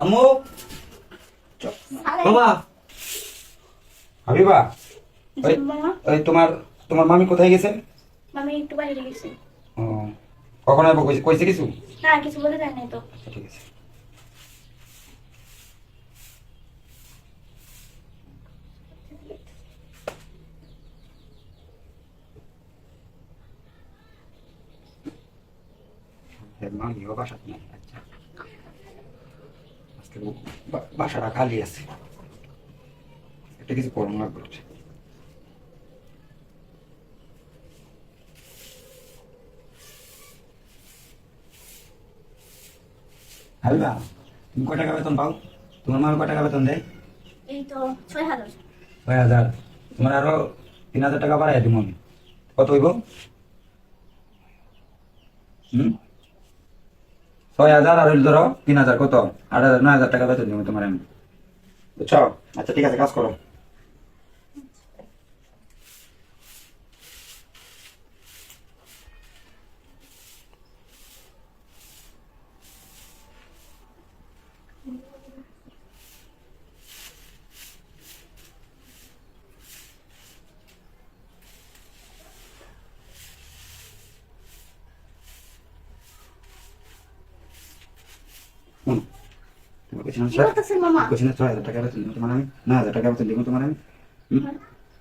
আম্মু। বাবা। হাবিবা ওই ওই তোমার তোমার মামি কোথায় গেছে? মামি একটু বাইরে গেছে। ও, কখন আসব কইছে- কইছে কিছু? না কিছু বলে যায় নাই তো। আচ্ছা, ঠিক আছে। আচ্ছা আজকে বা- বাসাটা খালি আছে। এটা কিছু করুন লাগবে হাবিবা তুমি কয় টাকা বেতন পাও? তোমার মামি কয় টাকা বেতন দেয়? এই তো ছয় হাজার। ছয় হাজার। তোমার আরও তিন হাজার টাকা বাড়াই দিব আমি। কত হইব হুম ছয় হাজার আর হইল ধরো তিন হাজার, কত? আট হাজার, নয় হাজার টাকা বেতন দিব তোমার আমি। বুঝছ? আচ্ছা ঠিক আছে, কাজ করো হুম ছয় হাজার টাকা বেতন দিব তোমার আমি নয় হাজার টাকা বেতন দিব তোমার আমি হুম?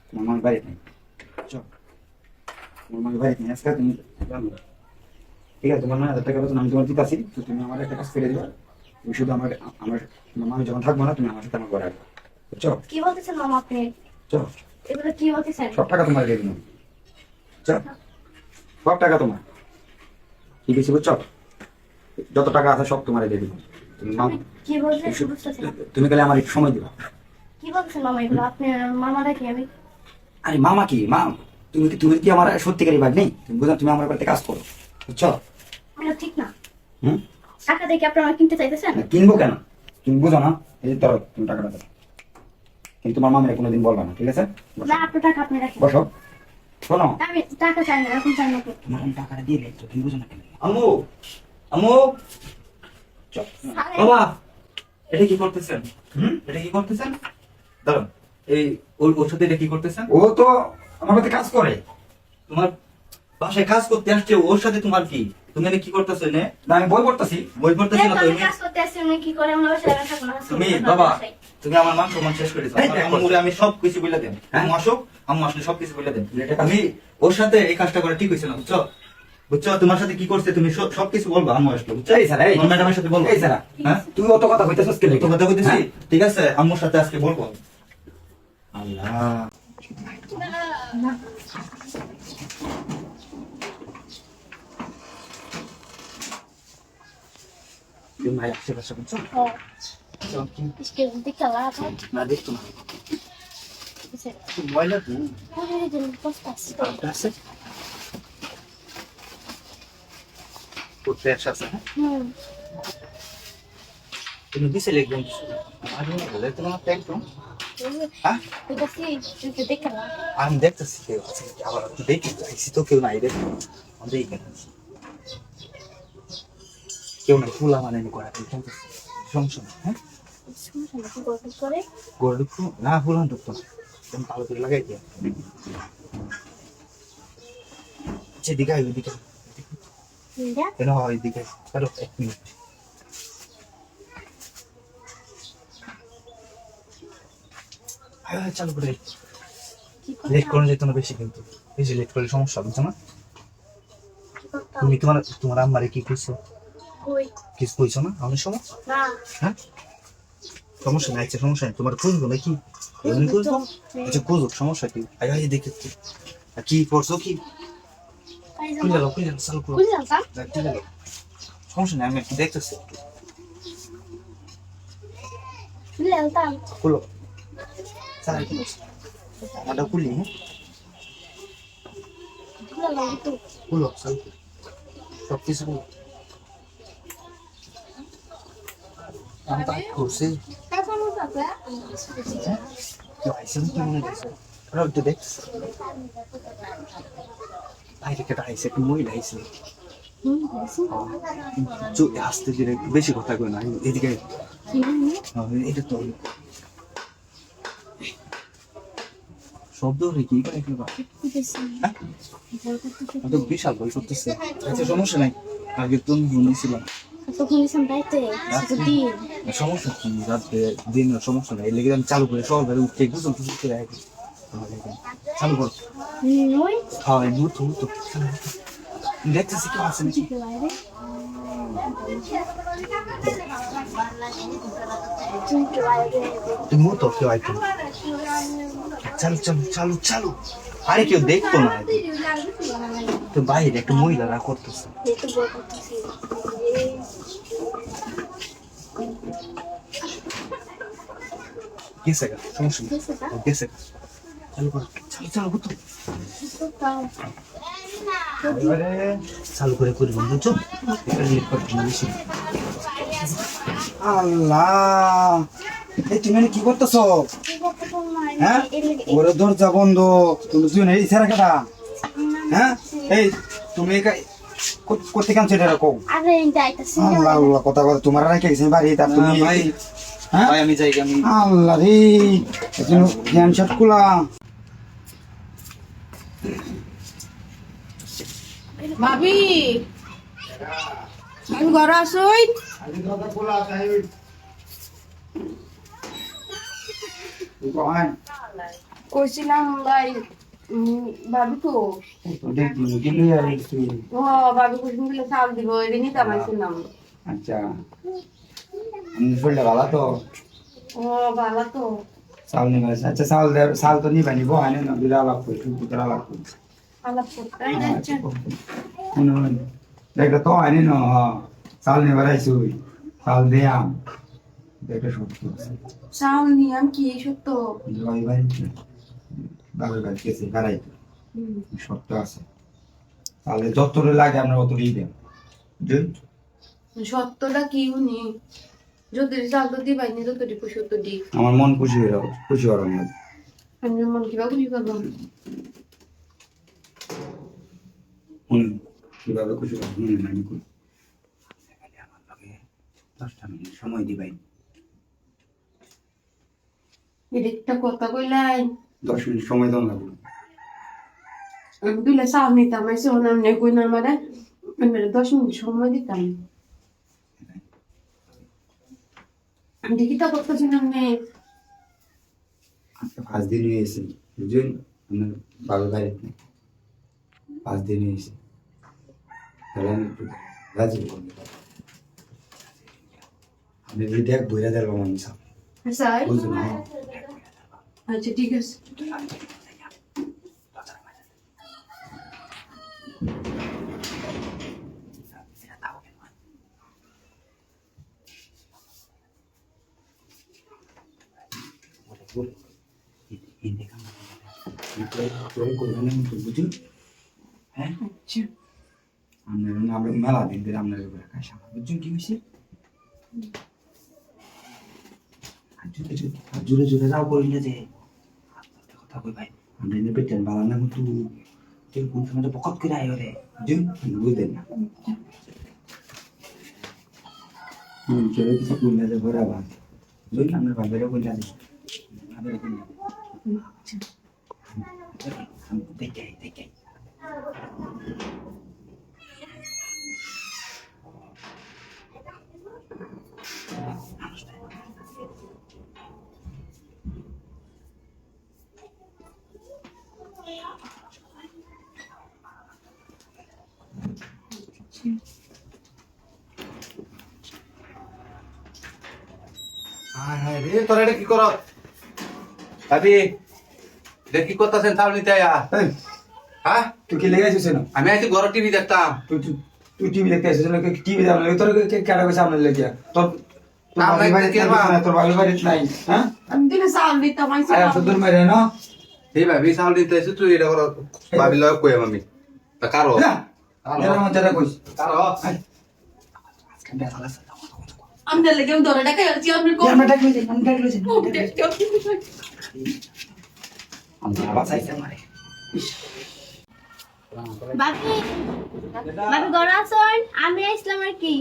তোমার মামি বাড়িতে নেই। চল। তোমার মামি বাড়িতে নেই আজকে তুমি ঠিক আছে তোমার নয় হাজার টাকা বেতন আমি তোমার দিতে আসি তো তুমি আমার একটা কাজ করে দিবা। তুমি শুধু আমার আমার তোমার মামি যখন থাকব না তুমি আমার সাথে আমার ঘরে আসবে। বুঝছ কি বলতেছেন মামা আপনি? চলো। এগুলো কি বলতেছেন? সব টাকা তোমার দিয়ে দিন চল। সব টাকা তোমার। কি বেশি বুঝছ যত টাকা আছে সব তোমার দিয়ে দিব তুমি মাম গেলে আমার একটু সময় দিবা। কি বলছেন মামা এগুলো? আপনি মামা দেখি আমি আরে মামা কি? মা তুমি কি তুমি কি আমার সত্যিকারই ভাগ নেই তুমি বুঝলাম তুমি আমার বাড়িতে কাজ করো। বুঝছ? ঠিক না। হুম? টাকা দেখে আপনি আমার কিনতে চাইতেছেন? কিনবো কেন? তুমি বুঝো না? এই ধরো তুমি টাকাটা দাও। কিন্তু তোমার মামিরা কোনোদিন বলবা না ঠিক আছে? না আপনার টাকা আপনি রাখেন। বসো। শোনো। আমি টাকা চাই না এখন চাই না। তোমার টাকাটা দিয়ে দিই তুমি বুঝো না কেন? আম্মু! আম্মু! বাবা এটা কি করতেছেন? হুম? এটা কি করতেছেন? দাঁড়ান এই ওর ওর সাথে এটা কি করতেছেন? ও তো আমার বাড়িতে কাজ করে। তোমার বাসায় কাজ করতে আসছে ওর সাথে তোমার কি? তুমি এটা কি করতেছো নে না আমি বই পড়তেছি। বই পড়তেছি না তো তো আমি এমনি? কাজ করতে আসছি উনি কি করে আমরা বাসায় থাকব না তুমি বাবা তুমি আমার মান সম্মান শেষ করে আমার আমি সব কিছু বলে দেন হ্যাঁ? আসুক আম্মু আসলে সব কিছু বলে দেন তুমি ওর সাথে এই কাজটা করে ঠিক হয়েছে না বুঝছ? বুঝছ? তোমার সাথে কি করছে? তুমি সবকিছু বলব আম্মু আসলো ম্যাডামের সাথে বলব। হ্যাঁ? তুই অত কথা কইতাছস কেন অত কথা কইতেছি? হ্যাঁ। ঠিক আছে আম্মুর সাথে আজকে বলব। আল্লাহ। মায়ের আশেপাশে না দেখতো খুব ফ্রেশ আছে হ্যাঁ? তুমি দিছে লিখবেন আর বলে তোমার থ্যাংক ইউ আমি দেখতেছি কেউ আছে আবার দেখি দেখছি তো কেউ নাই দেখি। আমি দেখি। কেউ নাই ফুলা মানে আমি করা সমস্যা হ্যাঁ? না হ্যাঁ? গরুক না ফুলান ঢুকতো তুমি ভালো করে লাগাই দিয়া যেদিকে ওইদিকে এটা কেন হয় ওইদিকে চলো এক মিনিট। হ্যাঁ হ্যাঁ চালু করে লেট করে যেত না বেশি কিন্তু। বেশি লেট করলে সমস্যা বুঝছ না? তুমি তোমার তোমার আম্মারে কি কইছো? কিছু কইছো না? অনেক সময় হ্যাঁ? সমস্যা নাই আচ্ছা সমস্যা নেই। তোমার খুঁজবো নাকি? এমনি খুঁজবো আচ্ছা খুঁজুক সমস্যা কি? আয় দেখে। আর কি করছ কি? খুঁজে লো খুঁজে লো চালু করো। বুঝলাম স্যার দেখ, খুঁজে লো সমস্যা নেই আমি একটু দেখতেছি। বুঝলাম স্যার খুলো। স্যার কি আমারটা খুলি হ্যাঁ? বুঝলাম তো। খুলো করো সব কিছু খুলো। আমি তো আগে করছি কেউ আইসে কি মনে করছে ওরা একটু দেখতেছে। বাইরে কেটে আইসে একটু মহিলা চোখ হাসতে দিলে বেশি কথা কই না এদিকে? এটা তো শব্দ হলে কি করে করতেছে। তো বিশাল ভয় করতেছে। আচ্ছা সমস্যা নাই। আগে তুমি ঘুমিয়েছিলাম সমস্যা কি? রাত্রে দিন সমস্যা নাই। লেগে আমি চালু করে সকাল বেলা উঠে গুছল টুসল করে চালু কর। ওই হ্যাঁ মুহূর্ত মুহূর্ত দেখতেছি কেউ আছে নাকি বাইরে তুই কেউ আইতো চালু চালু চালু চালু আরে কেউ দেখতো না তো বাইরে একটা মহিলারা করতেছে গেছে গা সমস্যা গেছে। চালু কর চালু চালু চালু করে করবেন বুঝছ আল্লাহ! এই তুমি কি করতেছো? হ্যাঁ? ওরে দরজা বন্ধ। তুমি তুই এই ইশারা কেটা? হ্যাঁ? এই তুমি করতে কেন সেটা রাখো আল্লাহ আল্লাহ কথা কথা তোমার রেখে গেছে বাড়ি তার তুমি ভাই। হ্যাঁ? আমি যাই আমি আল্লাহ রে জ্ঞান শট ভাবি আমি ঘরে আসই কইছিলাম ভাই উম, ভাবি তো ও ভাবি কইছিল বলে চাল দিব এটা নিতে পারছিলাম আচ্ছা আমি শরীরটা ভালো তো ও ভালো তো চাল নিবে আচ্ছা চাল দে চাল তো নিবে নিব আনে না দিলা লাভ করি তুই করতে আচ্ছা। তো আনে না চাল চাল দেয়াম দেখটা সত্য আছে চাল নিয়াম কি? সত্য? জয় ভাই বাবার বাড়ি গেছে গাড়াই সত্য আছে। তাহলে যতটা লাগে আমরা অতটাই দেব। সত্যটা কি উনি? যদি চাল তো দিবাই নি যতটি দি আমার মন খুশি হয়ে যাব খুশি হওয়ার আমরা মন কিবা খুশি করব? শুনুন কীভাবে খুশি শুনুন আমি কই আমার লগে দশটা মিনিট সময় দিবাই এটা একটা কথা কইলাই দশ মিনিট সময় দাও লাগল আমি দুলে চাল নিতাম এসে ওনার নে কই না মানে দশ মিনিট সময় দিতাম। আমি দেখি তা করতেছিলাম নে আজকে পাঁচ দিন হয়ে গেছে। বুঝলেন? আমার বাবার বাড়িতে। পাঁচ দিন হয়ে গেছে তাহলে আমি একটু রাজি করব আমি যদি এক বইরা দেবো আমি সব স্যার বুঝুন আচ্ছা ঠিক আছে বুঝুন হ্যাঁ আচ্ছা আমরা আমরা মেলা দিন ধরে আপনার উপরে কাজ আমার বুঝছেন কি হয়েছে? জোরে জোরে- যাও করি না যে কথা কই ভাই। আমরা এনে পেটেন বালা না কিন্তু কোন সময় পকত করে আয় রে বুঝুন বুঝলেন না। হুম চলে কিছু কোন যে ভরা ভাত। বুঝলেন? আপনার ভাবেরও কোন না ভাবেরও কোন দেখে দেখে রে তোরা এটা কি কর? ভাবি এটা কি করতেছেন তাও নিতে আয়া? এই, হ্যাঁ? তুই কি লেগে আছিস না আমি আছি ঘর টিভি দেখতাম। তুই টিভি দেখতে আসিস না টিভি দেখ না তোর কে কেডা কইছে আমরা লেগে? তোর তোর আমরা বাড়ি তোর নাই হ্যাঁ? আমি দিলে চাল দিতাম আইসা আসো মেরে না? এই ভাবি চাউল নিতে এসে তুই এটা কর ভাবি লয় কই আমি। তা কারও? না এর মধ্যে না কইস। কারও? আজকে বেলা লাগছে আমি লেগে ধরে ডাকে আছি আমি কি আমরা ডাক লইছি আমরা ডাক লইছি কোন আমরা বাঁচাইছে আমারে ইস। বাপি বাপি ঘরে আসুন আমি আসলাম আর কি?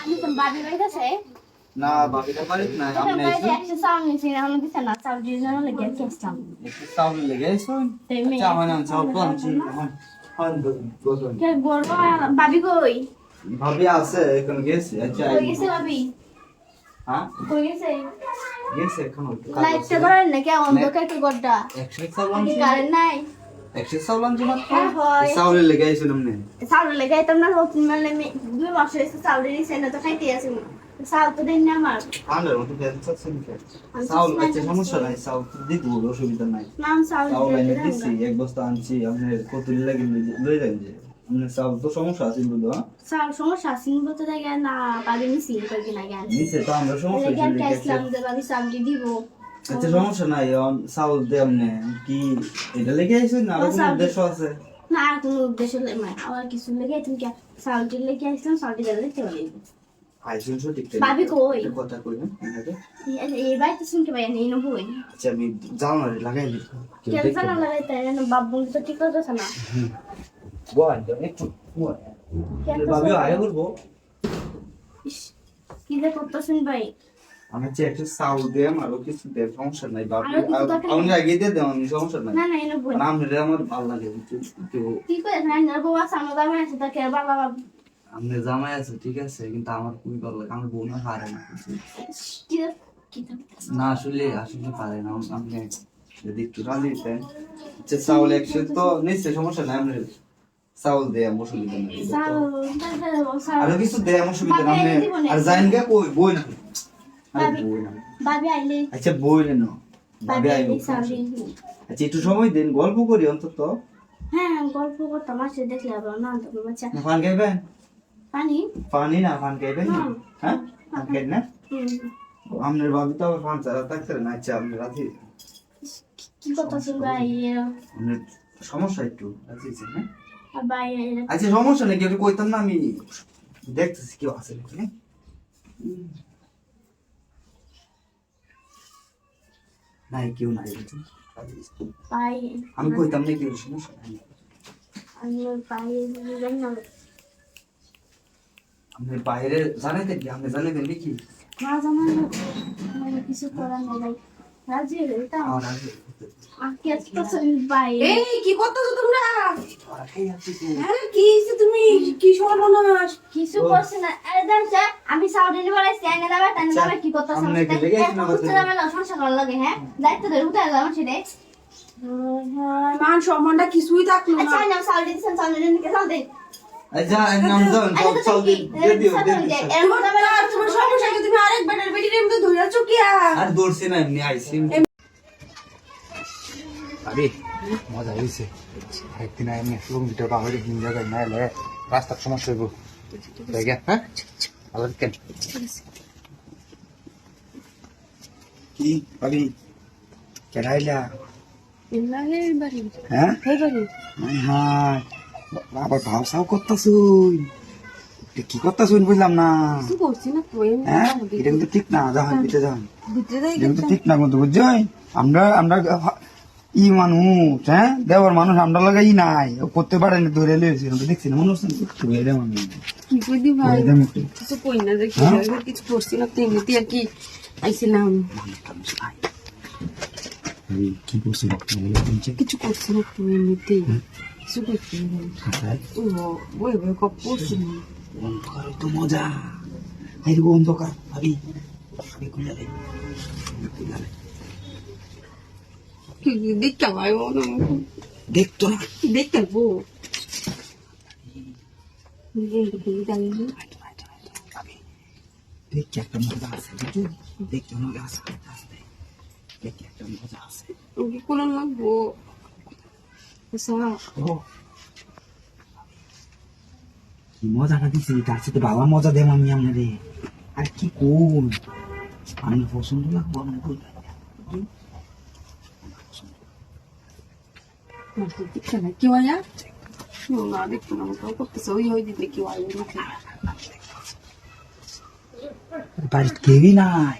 আমি তো বাপি বাড়ি আছে। না আমি দিয়ে লেগে একটু লেগে চা মানে তো আনছি হন কে কই? ভাবি আছে এখন গেছে আচ্ছা কই গেছে বাবি হ্যাঁ? কই গেছে? গেছে এখন লাইটটা করেন নাকি? অন্ধকার কি গড্ডা একশো চাউল কি কারেন্ট নাই। একশো চাউল আনছি মাত্র। হ্যাঁ, হয়। না। হোক মানে দুই মাস হয়েছে না তো খাইতে আছে তো দিন না আমার। মতো আচ্ছা সমস্যা নাই চাউল তো দিব অসুবিধা নাই। নাম এনে দিছি এক বস্তা আনছি আপনার কতুল লাগে লয়ে যান যে। তো সমস্যা আছে হ্যাঁ? সমস্যা সিং বলতে থাকে না পাবি নি সিং গেছে নিচে তো আমরা সমস্যা দে দিব। আচ্ছা সমস্যা নাই দে আমনে কি এটা লেগে না আরও কোনো উদ্দেশ্য আছে? না আর কোনো উদ্দেশ্য নেই মানে কিছু লেগে তুমি কি? দিয়ে লেগে দিয়ে দেখতে পারি আইসুন সঠিক ভাবি কই? কথা কই না। এই বাড়িতে শুনতে পাই না নবই আচ্ছা আমি জানালা লাগাই দিই। কেন জানা পাবে। লাগাইতে না বাবু তো ঠিক করতেছে না? বল, একটু বল। ভাবি আয় করব ইস, কি যে করতেছেন ভাই? আমি যে একটু চাউল দেম আরও কিছু সমস্যা নাই বাবু। আমি আগে দিয়ে আমি সমস্যা নাই। না না নাম রে আমার ভালো লাগে একটু একটু। কি করে না না বউ আছে দামে আছে তাকে আর বাবা বাবা। আপনি জামাই আছে ঠিক আছে কিন্তু আমার খুবই ভালো লাগে আমার বোন পারে না না আসলে আসলে পারে না আপনি যদি একটু রাজি দিতেন আচ্ছা চাউল একশো তো নিশ্চয় সমস্যা নাই আপনি চাউল দেয় আমার অসুবিধা নেই আরও কিছু দেয় আমার অসুবিধা বাবা নেই। আর জাইন গে কই বই না আচ্ছা বই না ভাবি আইলে। আচ্ছা একটু সময় দিন গল্প করি অন্তত। হ্যাঁ গল্প করতাম আসে দেখলে আবার না তো বাচ্চা পান খাইবেন পানি? পানি না পান খাইবেন হ্যাঁ পান খাইবেন না? আপনার ভাবি তো আবার পান ছাড়া থাকতে না। আচ্ছা আপনি কি ভাই সমস্যা একটু হ্যাঁ? ভাই আচ্ছা সমস্যা নেই কেউ কইতাম না আমি দেখতেছি কেউ আছে নাকি হ্যাঁ? নাই কেউ নাই আমি কইতাম না কেউ সমস্যা নাই। না। আপনি বাইরে জানাইতেন কি? আপনি জানাইতেন নাকি? মা জানাই কিছু করার নেই রাজি হয়ে এটা এই কি করতেছো তোমরা? এই আছে তো। হ্যাঁ কি তুমি? কি সর্বনাশ কিছু করছে না। আমি স্ট্যান্ডে তাই আচ্ছা, কি করতেছ? যাবে না সমস্যা করার লাগে হ্যাঁ? দায়িত্ব ধরে উঠে যাবে সেটাই। মান সম্মানটা কিছুই থাকল আচ্ছা আচ্ছা নাম দাও আচ্ছা সব দিও সমস্যা তুমি আরেক বেটার আর আর দৌড়ছি না এমনি আইসি আরে মজা হয়েছে। একদিন আমি ভিডিও বাহিরে জায়গায় না এলে রাস্তার সমস্যা হইব। হ্যাঁ? ভালো কেন কি? ভাবি কেরাইলা হ্যাঁ? আবার ভাও সাও কি করতাছুন বুঝলাম না। করছি না তুই হ্যাঁ? এটা কিন্তু ঠিক না ভিতরে যান এটা ঠিক না কিন্তু বুঝছ আমরা আমরা ই মানুষ হ্যাঁ? দেওয়ার মানুষ আমরা লাগাই নাই। ও করতে পারে না ধরে লিয়েছি আমরা দেখছি না মনে হচ্ছে ধরে দেওয়া মানুষ কি কই দি ভাই। কিছু কই না দেখি হ্যাঁ? কিছু করছি না তুই এমনিতে আর কি আইছিলাম। কি করছি কিছু করছি না তুই এমনিতে কিছু করছি না ও বই বই কপ করছি না অন্ধকার তো মজা। এই অন্ধকার ভাবি। ভাবি খুলে দে খুলে দে। কি দেখতে ভাই ও দেখতো দেখতে বো ভাবি একটা মজা আছে বুঝছ দেখতে মজা আছে দেখি একটা মজা আছে ওকে কোন লাগবো আচ্ছা ও কি মজাটা দিছি তার সাথে বাবা মজা দেব আমি আপনারে আর কি কোন আমি পছন্দ লাগবো আমি দেখতে না কি হয় না দেখতে না তো করতেছে ওই ওই দিতে কি হয় দেখতে বাড়িতে কেউই নাই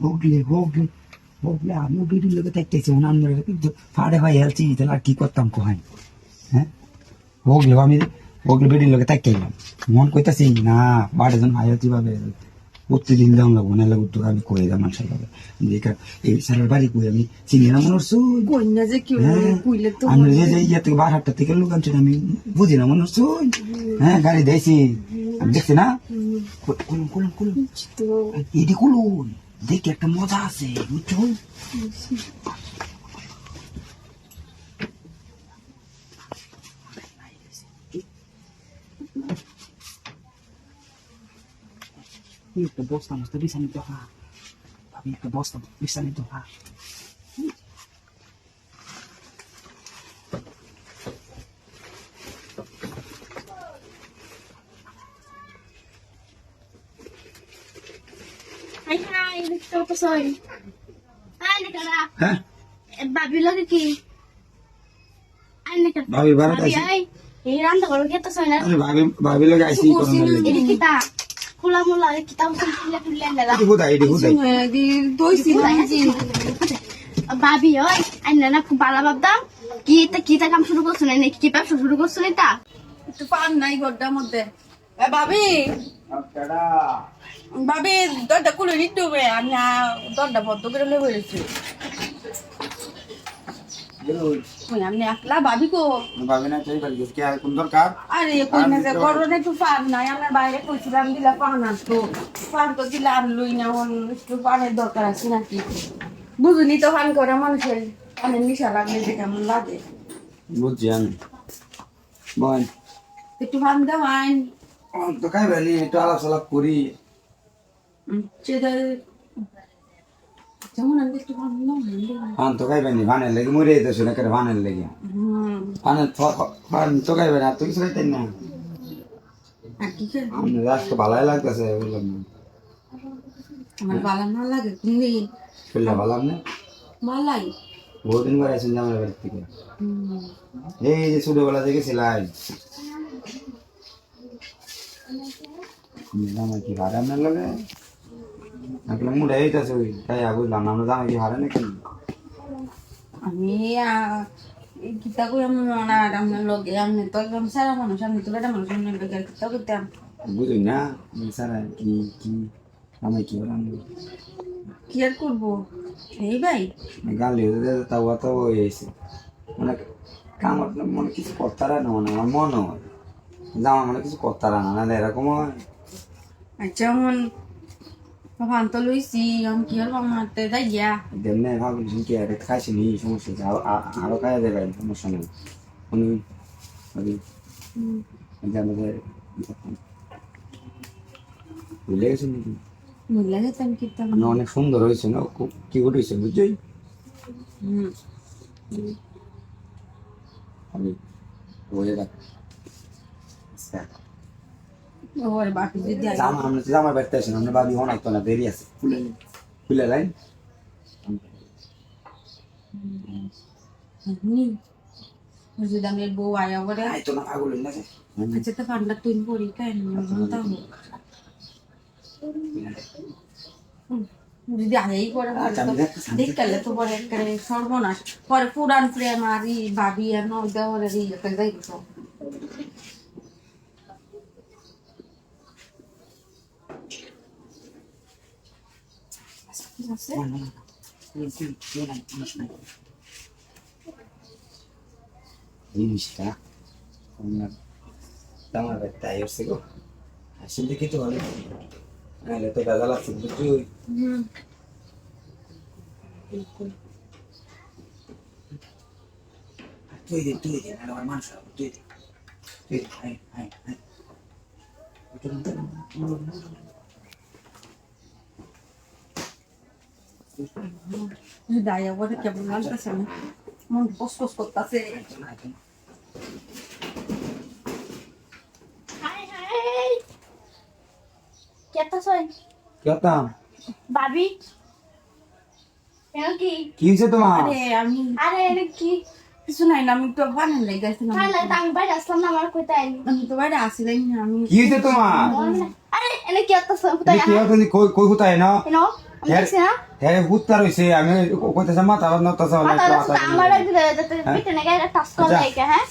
হোকলে হোকলে হোকলে আমিও বিড়ির লোকে মনে আমরা কিন্তু ফাড়ে ভাই হেলছি তাহলে আর কি করতাম কোহাই হ্যাঁ? হোকলে আমি হোকলে বিড়ির লোকে থাকতে গেলাম মন কইতাছি না বাড়ে যখন ভাই হেলছি ভাবে প্রতিদিন দাম লাগবো না লাগবো তো আমি কয়ে দাম মানুষের ভাবে কা- এই স্যারের বাড়ি কই আমি চিনি না মনে হচ্ছে কন্যা যে কি হ্যাঁ, কইলে তো আমরা যে যে ইয়ে থেকে বার হাটটা থেকে লোক আনছি আমি বুঝি না মনে হচ্ছে হ্যাঁ গাড়ি দিয়েছি আমি দেখছি না কুলুন কুলুন কুলুন। এটি কুলুন। দেখি একটা মজা আছে বুঝছ এই একটা বস্তা মস্তা বিছানি তো হা ভাবি একটা বস্তা বিছানি তো নেকারা হ্যাঁ? বাবি লগে কি? ভাবি বাবি আইছি। এই রান্না করো আরে ভাবি ভাবি লগে আইছি কিতা? খোলা মোলা এটি এটি দি ভাবি ওই আইনা না খুব ভালো ভাবতাম কি তা কি কাম শুরু করছ না নাকি কি ব্যবসা শুরু করছ না তা? একটু পান নাই গড্ডার মধ্যে। এ ভাবি। ভাবি দরজা খুলে দিতে হবে আমি দরজা বন্ধ করে লেগে ওই আমি একলা ভাবি কো? ভাবি না চাই বাড়ি কি আর কোন দরকার? আরে কই না যে গরমে একটু পান নাই আমরা বাইরে কইছিলাম দিলা পান আসতো পান তো দিলা আর লই না হন একটু পানের দরকার আছে নাকি? বুঝুনি তো পান করে মানুষের পানের নিশা লাগলে যে কেমন লাগে। বুঝছি আমি। বল একটু পান দাও আইন তো খাই বেলি একটু আলাপ সালাপ করি সেটা যেমন আমি একটু পান দাও পান তো খাই বেনি ভানের লেগে মরে যেতেছে না কেটে ভানের লেগে হুম পানের পান তো খাই বেনি আর তো কিছু খাইতেন না আর কি করে আমি আজকে ভালোই লাগতেছে বললাম না আমার বালা না জামাই কি হারে আপনার লগে আপনার মুড়ে এইটাছে ওই তাই বুঝলাম না আমরা জামাই কি হারে নাকি আমি কিতা কই আমি মনে আর আপনার লগে আমি তো একদম সারা মানুষ আমি তো বেটা মানুষ আমি বেকার কিতা করতাম বুঝুই না স্যার কি কি জামাই কি বললাম কি আর করব এই ভাই। গালি হতে তাও তো হয়েছে মানে কামড় মনে কিছু করতারা না মানে আমার হয় জামা মানে কিছু করতারা না নাহলে এরকম হয়। আচ্ছা মন ভান তো লইছি আমি কি আর মারতে যাই গিয়া দেমনে ভাবলি কি আর খাইছি নি সমস্যা আছে আরও খাইয়া দেবে সমস্যা নেই উনি ওই আমাদের ভুলে গেছেন নাকি? মানে অনেক সুন্দর হয়েছে না? খুব কিউট হয়েছে বুঝছই হুম। বলে রাখ আচ্ছা ওরে বাকি যদি আগে- জামা আমরা জামা বেরতে আসেন আমরা ভাবি অনেক তো দেরি আছে। খুলে খুলে লাইন যদি আমি বউ আয়া করে আই তো না পাগল হইলা আচ্ছা তো তুই কেন? যদি আয়াই করে আচ্ছা। দেখলে তো। পরে সর্বনাশ। পরে পুরান প্রেম আর ই ভাবি আর নল দেওয়ার যাই আছে জিনিসটা আপনার জামা বেরতে আই হচ্ছে গো হাসি দেখি তো অনেক নাহলে তো বেজা লাগছে বুঝছই হুম তুই দে তুই দে নাহলে আমার মানুষ হবে তুই দে তুই দে Daí agora que a Bruna está sendo muito gostoso que está sendo. কেতা সই কেতা ভাবি কেন কি কি হইছে তোমার আরে আমি আরে এনে কি কিছু নাই না আমি তো বানান লাগি গেছিলাম না না আমি বাইরে আসলাম না আমার কইতা আইনি আমি তো বাইরে আসিলাই না আমি কি হইছে তোমার আরে এনে কেতা সই কোথায় কি হইছে কই কই কোথায় না হ্যাঁ হুত্তা হ্যাঁ, রইছে আমি কইতেছে মাথা নতাছে আমার একদিন হ্যাঁ? টাচ করে আচ্ছা। হ্যাঁ?